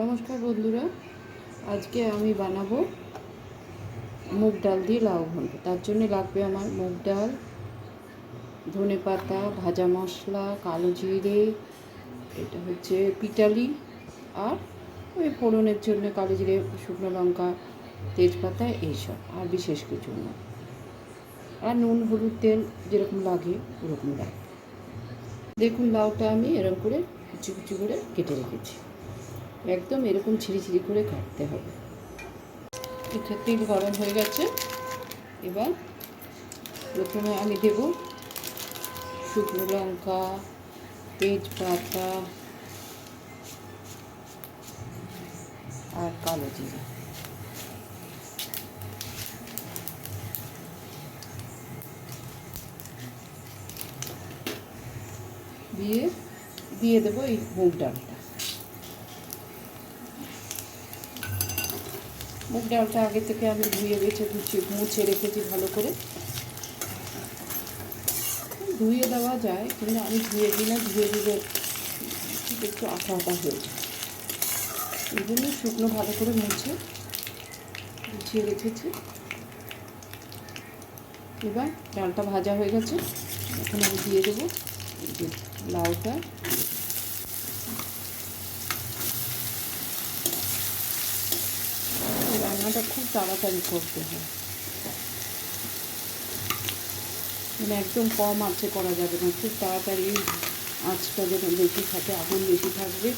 নমস্কার বন্ধুরা, আজকে আমি বানাবো মুগ ডাল দিয়ে লাউ ঘন্ট। তার জন্য লাগবে আমার মুগ ডাল, ধনে পাতা, ভাজা মশলা, কালো জিরে, এটা হচ্ছে পিটালি, আর ওই ফোড়নের জন্য কালো জিরে, শুকনো লঙ্কা, তেজপাতা এইসব, আর বিশেষ কিছু না। আর নুন, হলুদ, তেল যেরকম লাগে ওরকম লাগে দেখুন লাউটা আমি এরকম করে কুচি কুচি করে কেটে রেখেছি। একদম এরকম ছিঁড়ি করে কাটতে হবে। এটা তেল গরম হয়ে গেছে। এবার প্রথমে আমি দেব শুকনো লঙ্কা, তেজপাতা আর কালো জিরা। দিয়ে দিয়ে দেবো এই মুগ ডালটা। মুগ ডালটা আগে থেকে আমি ধুয়ে বেছে ধুচ্ছে, মুছে রেখেছি ভালো করে। ধুয়ে দেওয়া যায়, কিন্তু আমি ধুয়ে দিই না, ধুয়ে দিলে একটু আঠা আঠা হয়ে যায়। এই জন্য শুকনো ভালো করে মুছে গুছিয়ে রেখেছি। এবার ডালটা ভাজা হয়ে গেছে, এখন আমি দিয়ে দেবো লাউটা। রান্নাটা খুব তাড়াতাড়ি করতে হয়। মানে একদম কম আঁচে করা যাবে না, খুব তাড়াতাড়ি আঁচটা যেন বেশি থাকে, আগুন বেশি থাকবে।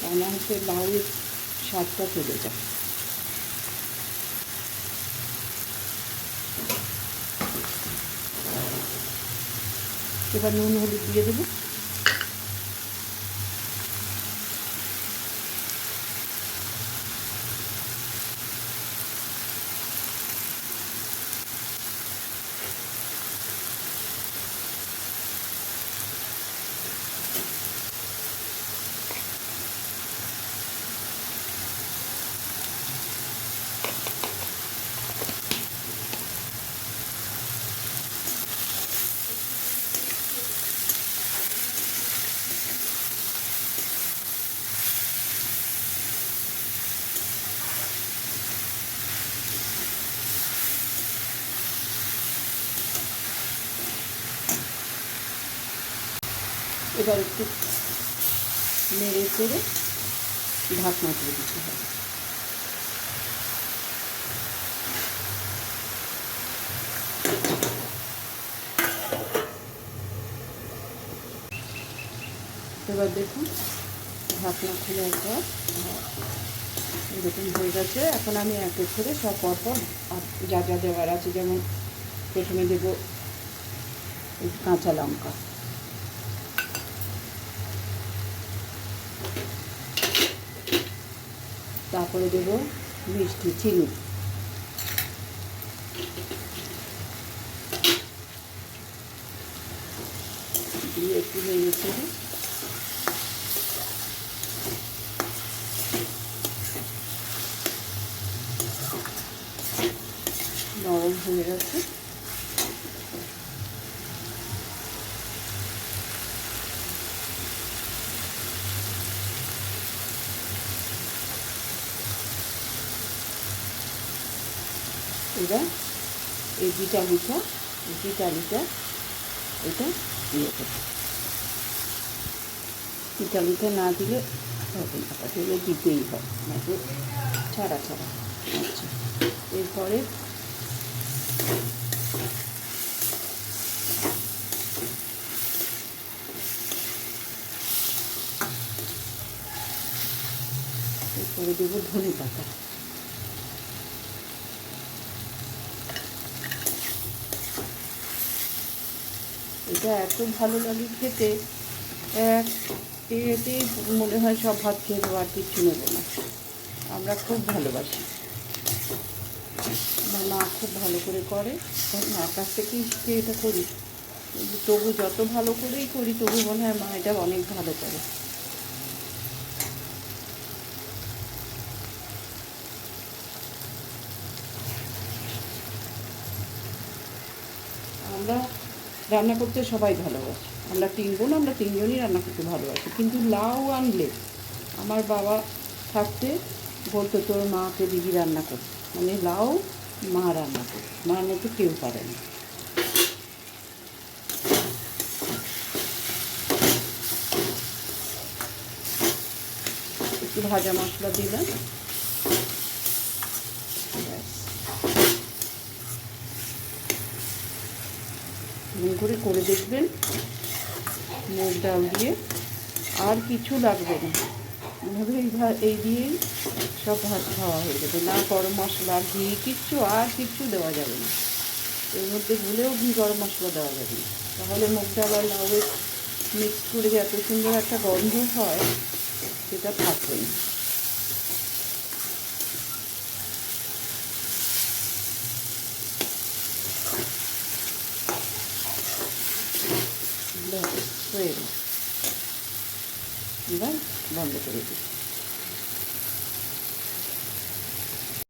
তা না হচ্ছে লাউয়ের স্বাদটা চলে যায়। এবার নুন হলুদ দিয়ে দেবো। এবার একটু নেড়ে চেড়ে ঢাকনা দিয়ে দিতে হবে। এবার দেখুন ঢাকনা খুলে একবার এরকম হয়ে গেছে। এখন আমি এক এক করে সব পরপর যা যা দেওয়ার আছে, যেমন প্রথমে দেবো কাঁচা লঙ্কা। তারপরে দেব মিষ্টি চিনি। দিয়ে একটু নেড়ে চেড়ে নরম হয়ে গেছে। এবার এই জিটালিটা জিটালিটা এটা দিয়ে দেবো। জিটালিটা না দিলে হবে না দিলে দিতেই হয় নাকি? ছাড়া ছাড়া। আচ্ছা এরপরে এরপরে দেবো ধনে পাতা। এটা এত ভালো লাগে খেতে। এক এতেই মনে হয় সব ভাত খেয়ে দেবো আর কিচ্ছু নেব না। আমরা খুব ভালোবাসি। আমার মা খুব ভালো করে করে। মার কাছ থেকেই শিখে এটা করি। তবু যত ভালো করেই করি, তবু মনে হয় মা এটা অনেক ভালো করে। আমরা রান্না করতে সবাই ভালোবাসে। আমরা তিন বোন আমরা তিনজনই রান্না করতে ভালোবাসি। কিন্তু লাউ আনলে আমার বাবা থাকতে বলতো, তোর মাকে দিদি রান্না কর মানে লাউ মা রান্না কর মার মতো কেউ পারে না। একটু ভাজা মশলা দিলাম। করে করে দেখবেন। মুগ ডাল দিয়ে। আর কিছু লাগবে না। এভাবে এই দিয়েই সব ভাত খাওয়া হয়ে যাবে। না গরম মশলা, ঘি কিচ্ছু আর কিচ্ছু দেওয়া যাবে না। এর মধ্যে ভুলেও ঘি, গরম মশলা দেওয়া যাবে না। তাহলে মুগ ডাল আর লাউয়ের মিক্স করে যে এত সুন্দর একটা গন্ধ হয়, সেটা থাকবে না। ব্যাস হয়ে গেল এবার বন্ধ করে দিই